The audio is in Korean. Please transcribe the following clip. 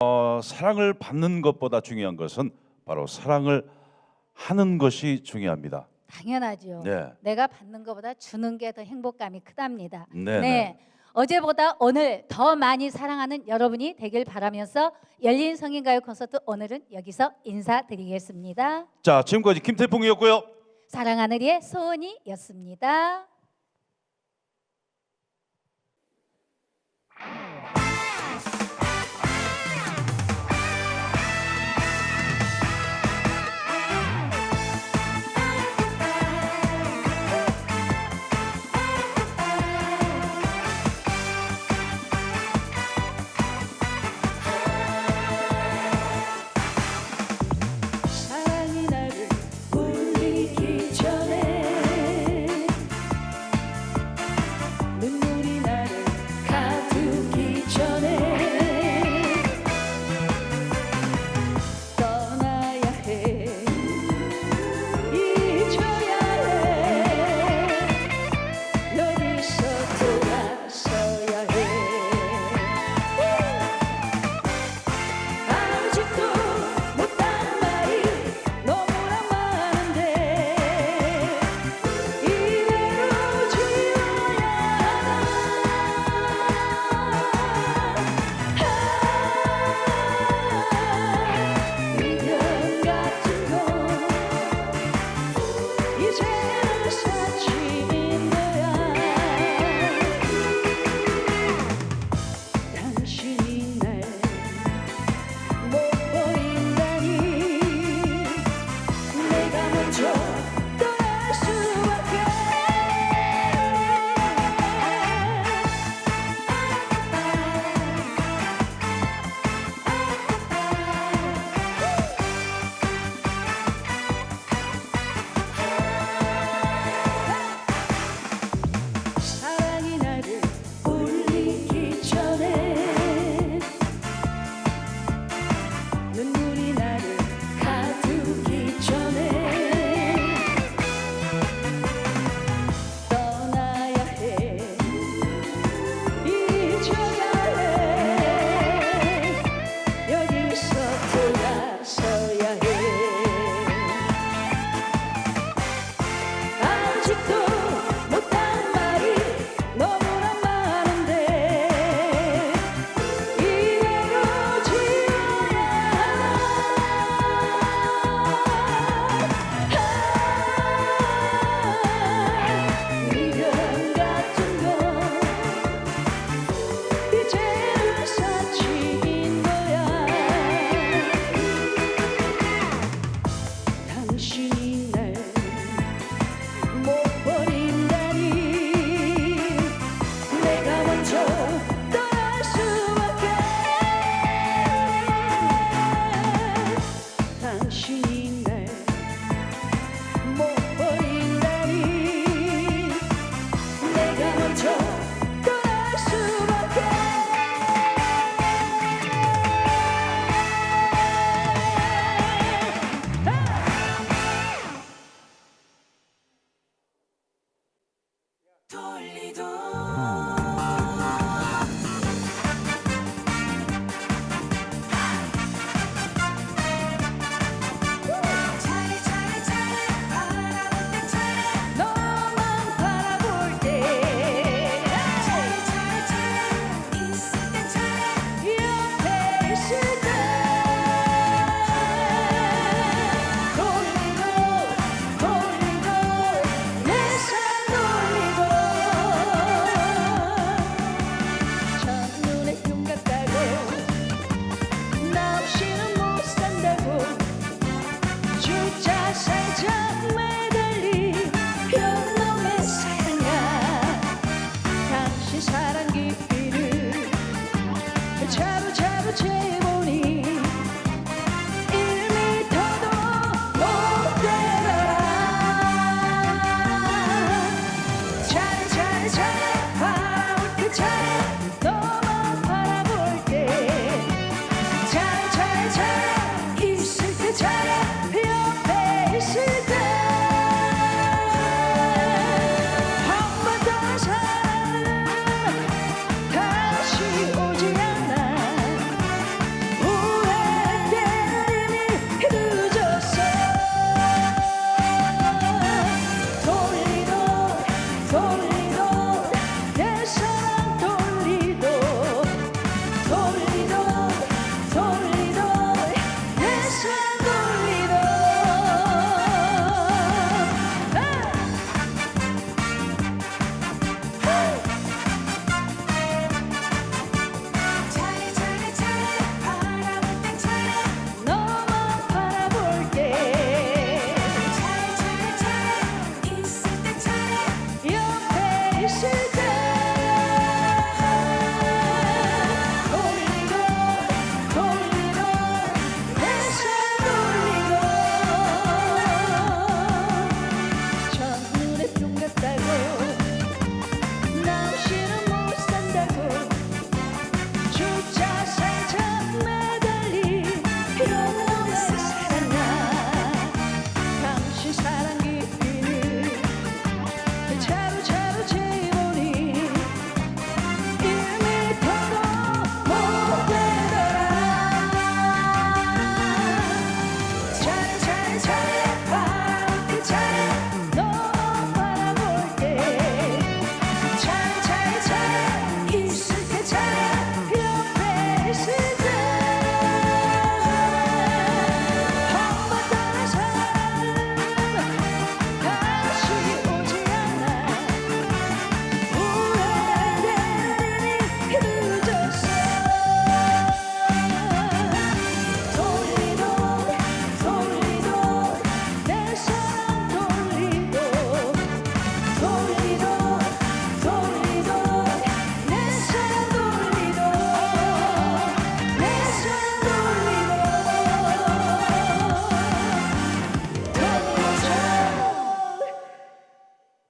어, 사랑을 받는 것보다 중요한 것은 바로 사랑을 하는 것이 중요합니다. 당연하죠. 네. 내가 받는 것보다 주는 게 더 행복감이 크답니다. 네, 네. 어제보다 오늘 더 많이 사랑하는 여러분이 되길 바라면서 열린 성인가요 콘서트 오늘은 여기서 인사드리겠습니다. 자, 지금까지 김태풍이었고요. 사랑하늘의 소원이였습니다. chatter, chatter, chatter.